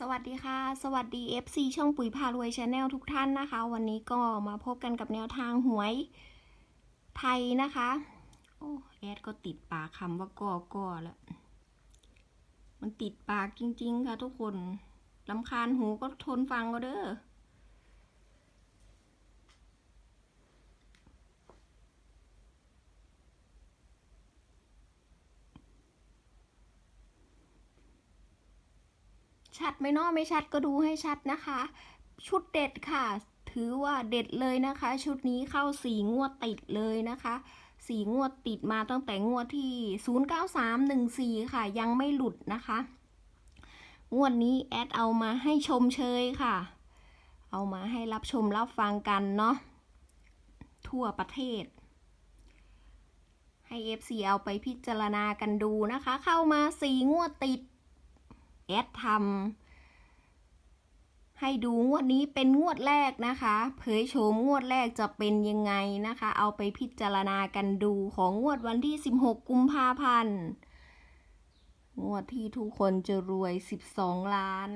สวัสดีค่ะ สวัสดี FC ช่องปุ๋ยพารวยชาแนลทุกท่านนะคะ วันนี้ก็มาพบกันกับแนวทางหวยไทยนะคะ โอ้แอดก็ติดปากคำว่าก่อก่อแล้ว มันติดปากจริง ๆ ค่ะทุกคนลำคาญหูก็ทนฟังก็เด้อ ชัดไหมเนาะไม่ชัดก็ดูให้ชัดนะคะ ชุดเด็ดค่ะ ถือว่าเด็ดเลยนะคะ ชุดนี้เข้าสีงวดติดเลยนะคะสีงวดติดมาตั้งแต่งวดที่ 09314 ค่ะ ยังไม่หลุดนะคะ งวดนี้แอดเอามาให้ชมเชยค่ะ เอามาให้รับชมรับฟังกันเนาะทั่วประเทศ ให้ FC เอาไปพิจารณากันดูนะคะ เข้ามาสีงวดติด แอดทำให้ดูงวดนี้เป็นงวดแรกนะคะ เผยโฉมงวดแรกจะเป็นยังไงนะคะ เอาไปพิจารณากันดูของงวดวันที่ 16 กุมภาพันธ์งวดที่ทุกคนจะรวย 12 ล้าน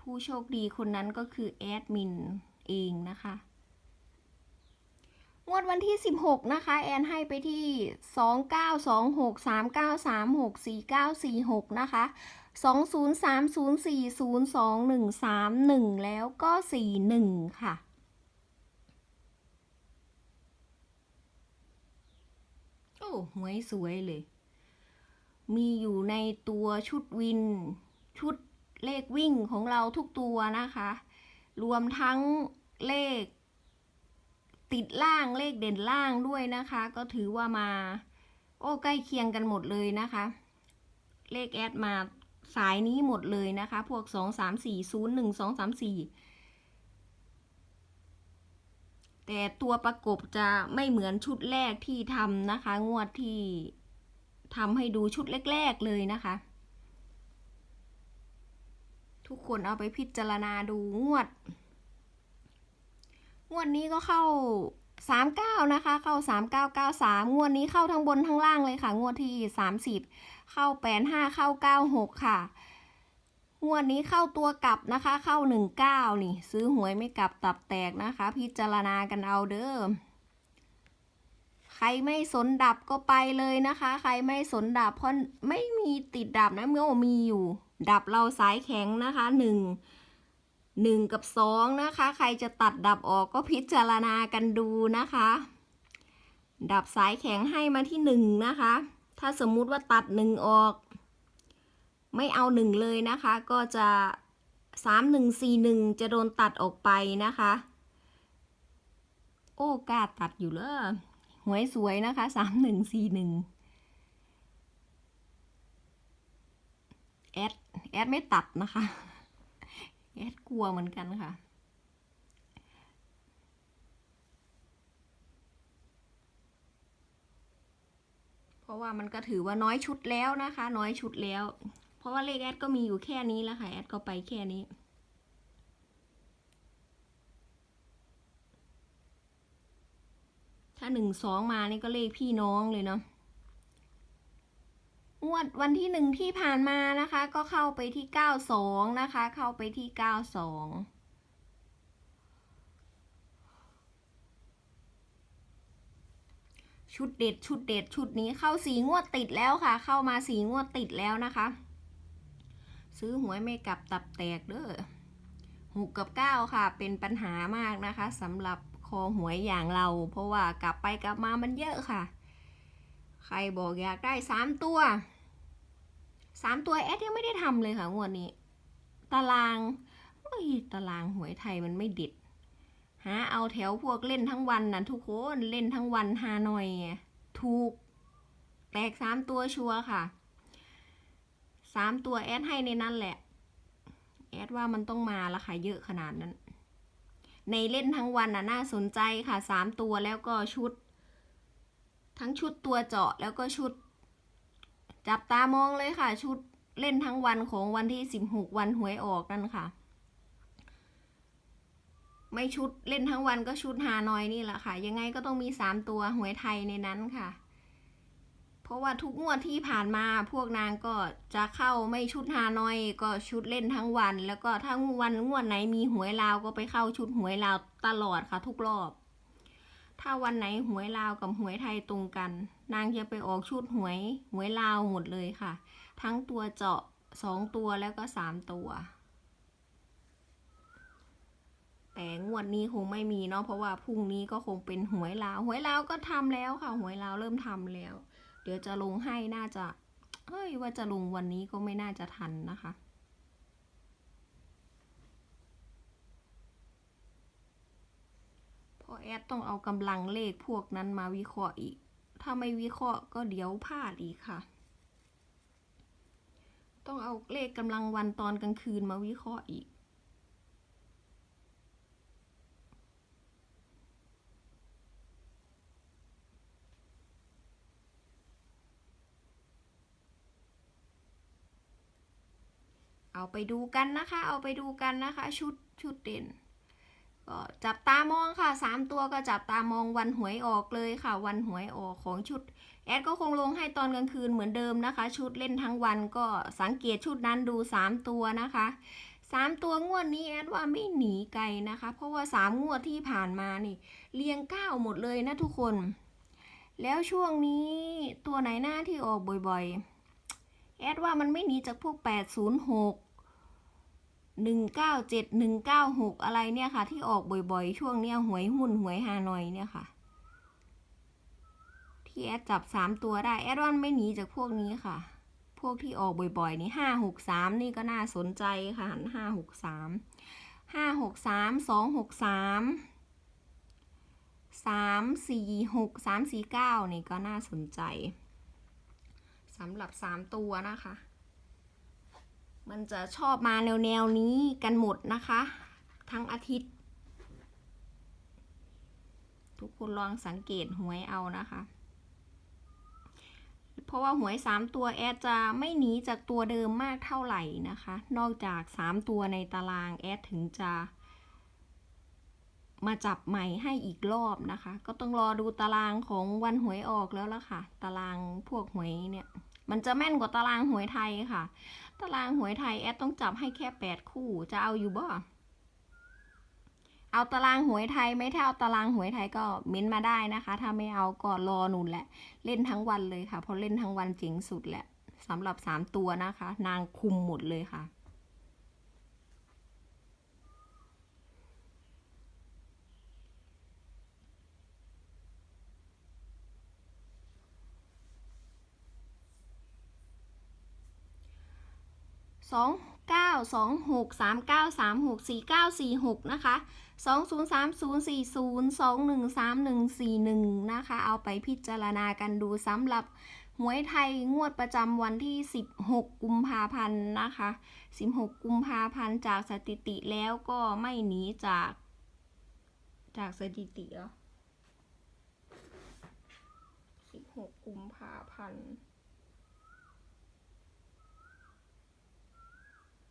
ผู้โชคดีคนนั้นก็คือแอดมินเองนะคะ งวดวันที่ 16 นะคะ แอนให้ไปที่ 2926 3936 4946 นะคะ 2030402131 แล้วก็ 41 ค่ะโอ้หวยสวยเลย มีอยู่ในตัวชุดวิน ชุดเลขวิ่งของเราทุกตัวนะคะ รวมทั้งเลข ติดล่างเลขเด่นล่างด้วยนะคะ ก็ถือว่ามา โอ้ใกล้เคียงกันหมดเลยนะคะ เลขแอดมาสายนี้หมดเลยนะคะ พวกสองสามสี่ศูนย์หนึ่งสองสามสี่แต่ตัวประกบจะไม่เหมือนชุดแรกที่ทำนะคะ งวดที่ทำให้ดูชุดแรกๆเลยนะคะ ทุกคนเอาไปพิจารณาดูงวด งวดนี้ก็เข้า 39 นะคะ เข้า 3993 งวดนี้เข้าทั้งบนทั้งล่างเลยค่ะ งวดที่ 30 เข้า 85 เข้า 96 ค่ะ งวดนี้เข้าตัวกลับนะคะ เข้า 19 นี่ ซื้อหวยไม่กลับตับแตกนะคะ พิจารณากันเอาเด้อใครไม่สนดับก็ไปเลยนะคะ ใครไม่สนดับเพราะไม่มีติดดับนะเมื่อมีอยู่ ดับเราสายแข็งนะคะหนึ่ง หนึ่งกับสองนะคะ ใครจะตัดดับออกก็พิจารณากันดูนะคะ ดับสายแข็งให้มาที่หนึ่งนะคะ ถ้าสมมุติว่าตัดหนึ่งออก ไม่เอาหนึ่งเลยนะคะ ก็จะสามหนึ่งสี่หนึ่งจะโดนตัดออกไปนะคะ โอ้กล้าตัดอยู่เลยหวยสวยนะคะสามหนึ่งสี่หนึ่งแอด แอดไม่ตัดนะคะ แอดกลัวเหมือนกันค่ะเพราะว่ามันก็ถือว่าน้อยชุดแล้วนะคะ น้อยชุดแล้ว เพราะว่าเลขแอดก็มีอยู่แค่นี้แล้วค่ะ แอดก็ไปแค่นี้ ถ้าหนึ่งสองมานี่ก็เลขพี่น้องเลยเนาะ วดวันที่หนึ่งที่ผ่านมานะคะ ก็เข้าไปที่เก้าสองนะคะ เข้าไปที่เก้าสองชุดเด็ดชุดเด็ดชุดนี้เข้าสีงวดติดแล้วค่ะ เข้ามาสีงวดติดแล้วนะคะ ซื้อหวยไม่กลับตับแตกเด้อหกกับเก้าค่ะ เป็นปัญหามากนะคะสำหรับคอหวยอย่างเรา เพราะว่ากลับไปกลับมามันเยอะค่ะ ใครบอกอยากได้สามตัว สามตัวแอดยังไม่ได้ทำเลยค่ะงวดนี้ ตารางเฮ้ยตารางหวยไทยมันไม่ด็ดหาเอาแถวพวกเล่นทั้งวันนะทุกคนเล่นทั้งวันฮานอยถูก แตกสามตัวชัวร์ค่ะสามตัวแอดให้ในนั้นแหละ แอดว่ามันต้องมาละค่ะเยอะขนาดนั้น ในเล่นทั้งวันน่ะน่าสนใจค่ะสามตัวแล้วก็ชุด ทั้งชุดตัวเจาะแล้วก็ชุด จับตามองเลยค่ะ ชุดเล่นทั้งวันของวันที่สิบหกวันหวยออกนั่นค่ะ ไม่ชุดเล่นทั้งวันก็ชุดฮานอยนี่แหละค่ะ ยังไงก็ต้องมีสามตัวหวยไทยในนั้นค่ะ เพราะว่าทุกงวดที่ผ่านมาพวกนางก็จะเข้าไม่ชุดฮานอยก็ชุดเล่นทั้งวัน แล้วก็ถ้าวันงวดไหนมีหวยลาวก็ไปเข้าชุดหวยลาวตลอดค่ะ ทุกรอบ ถ้าวันไหนหวยลาวกับหวยไทยตรงกัน นางจะไปออกชุดหวยหวยลาวหมดเลยค่ะ ทั้งตัวเจาะสองตัวแล้วก็สามตัว แต่งวดนี้คงไม่มีเนาะเพราะว่าพรุ่งนี้ก็คงเป็นหวยลาว หวยลาวก็ทำแล้วค่ะ หวยลาวเริ่มทำแล้ว เดี๋ยวจะลงให้น่าจะเอ้ยว่าจะลงวันนี้ก็ไม่น่าจะทันนะคะพราะแอดต้องเอากำลังเลขพวกนั้นมาวิเคราะห์อีก ถ้าไม่วิเคราะห์ก็เดี๋ยวพลาดอีกค่ะ ต้องเอาเลขกำลังวันตอนกลางคืนมาวิเคราะห์อีก เอาไปดูกันนะคะ เอาไปดูกันนะคะ ชุดชุดเด่น ก็จับตามองค่ะสามตัวก็จับตามองวันหวยออกเลยค่ะ วันหวยออกของชุด แอดก็คงลงให้ตอนกลางคืนเหมือนเดิมนะคะ ชุดเล่นทั้งวันก็สังเกตชุดนั้นดูสามตัวนะคะสามตัวงวดนี้แอดว่าไม่หนีไกลนะคะ เพราะว่าสามงวดที่ผ่านมานี่ เรียงเก้าหมดเลยนะทุกคน แล้วช่วงนี้ตัวไหนหน้าที่ออกบ่อยๆ แอดว่ามันไม่หนีจากพวก 806 197 196 อะไรเนี่ยค่ะ ที่ออกบ่อยๆ ช่วงเนี้ยหวยหุ้นหวยฮานอยเนี่ยค่ะ ที่แอดจับ 3 ตัวได้ แอดวันไม่หนีจากพวกนี้ค่ะ พวกที่ออกบ่อยๆ นี่563 นี่ก็น่าสนใจค่ะหัน563 563 263สามสี่หกสามสี่เก้านี่ก็น่าสนใจสำหรับสามตัวนะคะ มันจะชอบมาแนวแนวนี้กันหมดนะคะ ทั้งอาทิตย์ ทุกคนลองสังเกตหวยเอานะคะ เพราะว่าหวยสามตัวแอดจะไม่หนีจากตัวเดิมมากเท่าไหร่นะคะ นอกจากสามตัวในตารางแอดถึงจะมาจับใหม่ให้อีกรอบนะคะ ก็ต้องรอดูตารางของวันหวยออกแล้วละค่ะ ตารางพวกหวยเนี่ย มันจะแม่นกว่าตารางหวยไทยค่ะ ตารางหวยไทยแอดต้องจับให้แค่แปดคู่จะเอาอยู่บ่เอาตารางหวยไทยไม่ถ้าเอาตารางหวยไทยก็เม้นมาได้นะคะ ถ้าไม่เอาก็รอหนุนแหละ เล่นทั้งวันเลยค่ะเพราะเล่นทั้งวันเจ๋งสุดแหละสำหรับสามตัวนะคะ นางคุมหมดเลยค่ะ สองเก้าสองหกสามเก้าสามหกสี่เก้าสี่หกนะคะสองศูนย์สามศูนย์สี่ศูนย์สองหนึ่งสามหนึ่งสี่หนึ่งนะคะ เอาไปพิจารณากันดูสำหรับหวยไทยงวดประจำวันที่ 16 กุมภาพันธ์นะคะ 16 กุมภาพันธ์จากสถิติแล้วก็ไม่หนีจาก จากสถิติแล้ว16 กุมภาพันธ์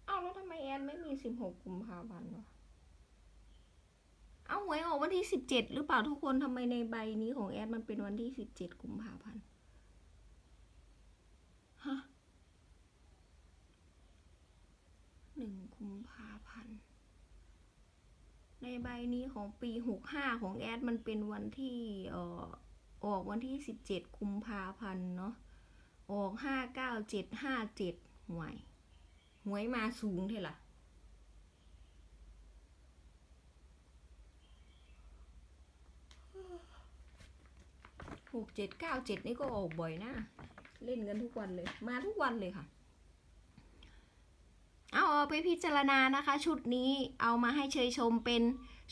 อาแล้วทำไมแอนไม่มีสิบหกกุมภาพันธ์วะเอาหวยออกวันที่สิบเจ็ดหรือเปล่าทุกคนทำไมในใบนี้ของแอดมันเป็นวันที่สิบเจ็ดกุมภาพันธ์ฮะหนึ่งกุมภาพันธ์ในใบนี้ของปีหกห้าของแอดมันเป็นวันที่เอ่อออกวันที่สิบเจ็ดกุมภาพันธ์เนาะออกห้าเก้าเจ็ดห้าเจ็ดหวย หวยมาสูงเท่าล่ะหกเจ็ดเก้าเจ็ดนี่ก็ออกบ่อยนะ เล่นกันทุกวันเลย มาทุกวันเลยค่ะ เอาเอาไปพิจารณานะคะ ชุดนี้เอามาให้เชยชมเป็น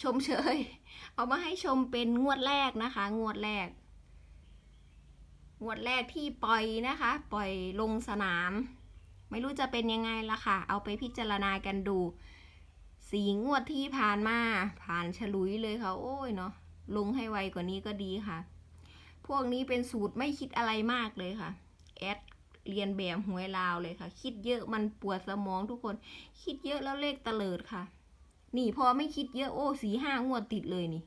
ชมเชย เอามาให้ชมเป็นงวดแรกนะคะ งวดแรก งวดแรกที่ปล่อยนะคะ ปล่อยลงสนาม ไม่รู้จะเป็นยังไงละค่ะ เอาไปพิจารณากันดู สีงวดที่ผ่านมา ผ่านฉลุยเลยค่ะ โอ้ยเนาะ ลงให้ไวกว่านี้ก็ดีค่ะ พวกนี้เป็นสูตรไม่คิดอะไรมากเลยค่ะ แอดเรียนแบบหวยลาวเลยค่ะ คิดเยอะมันปวดสมองทุกคน คิดเยอะแล้วเลขเตลิดค่ะ นี่พอไม่คิดเยอะโอ้สีห้างวดติดเลยนี่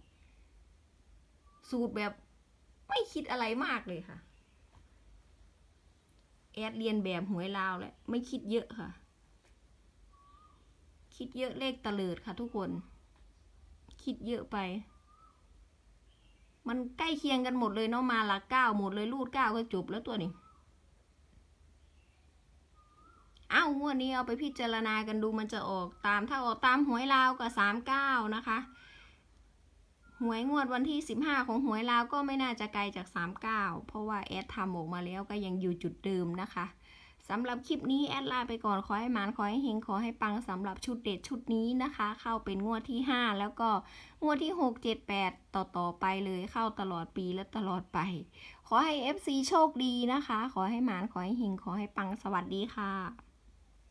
สูตรแบบไม่คิดอะไรมากเลยค่ะ อดเรียนแบบหวยลาวแหละไม่คิดเยอะค่ะ คิดเยอะเลขตะเลิดค่ะทุกคน คิดเยอะไป มันใกล้เคียงกันหมดเลยเนาะมาละเก้าหมดเลยรูดเก้าก็จบแล้วตัวนี้เอ้างวดนี้เอาไปพิจารณากันดูมันจะออกตามถ้าออกตามหวยลาวกับสามเก้านะคะ หวยงวดวันที่สิบห้าของหวยลาวก็ไม่น่าจะไกลจากสามเก้าเพราะว่าแอดทำออกมาแล้วก็ยังอยู่จุดเดิมนะคะสำหรับคลิปนี้แอดลาไปก่อนขอให้หมานขอให้เฮงขอให้ปังสำหรับชุดเด็ดชุดนี้นะคะ เข้าเป็นงวดที่ห้าแล้วก็งวดที่หกเจ็ดแปดต่อต่อไปเลยเข้าตลอดปีและตลอดไป ขอให้ FC โชคดีนะคะ ขอให้หมานขอให้เฮงขอให้ปังสวัสดีค่ะ